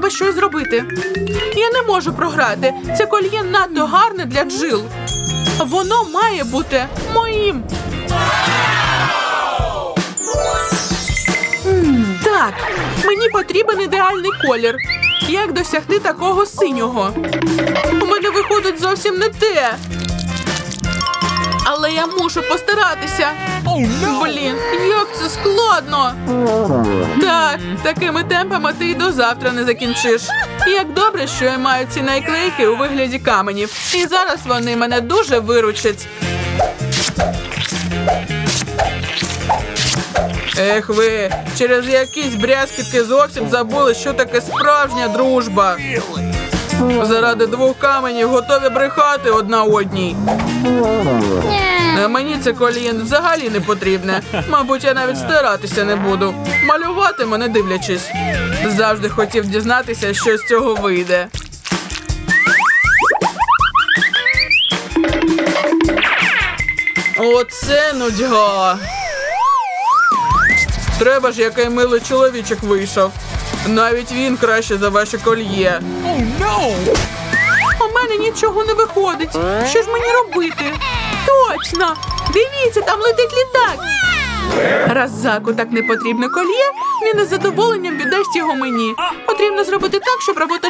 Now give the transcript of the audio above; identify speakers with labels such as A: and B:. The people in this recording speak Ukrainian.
A: треба щось зробити. Я не можу програти. Це кольє надто гарне для Джил. Воно має бути моїм. Так, мені потрібен ідеальний колір. Як досягти такого синього? У мене виходить зовсім не те. Але я мушу постаратися. Блін, як це. Так, такими темпами ти й до завтра не закінчиш. Як добре, що я маю ці найклейки у вигляді каменів. І зараз вони мене дуже виручать. Ех ви, через якісь брязкітки зовсім забули, що таке справжня дружба. Заради двох каменів готові брехати одна одній. А мені це коліє взагалі не потрібне. Мабуть, я навіть старатися не буду. Малювати мене дивлячись. Завжди хотів дізнатися, що з цього вийде. Оце нудьга. Треба ж, який милий чоловічок вийшов. Навіть він краще за ваше кольє. У мене нічого не виходить. Що ж мені робити? Точно! Дивіться, там летить літак. Раз заку так не потрібне коліє, він із задоволенням віддасть його мені. Потрібно зробити так, щоб робота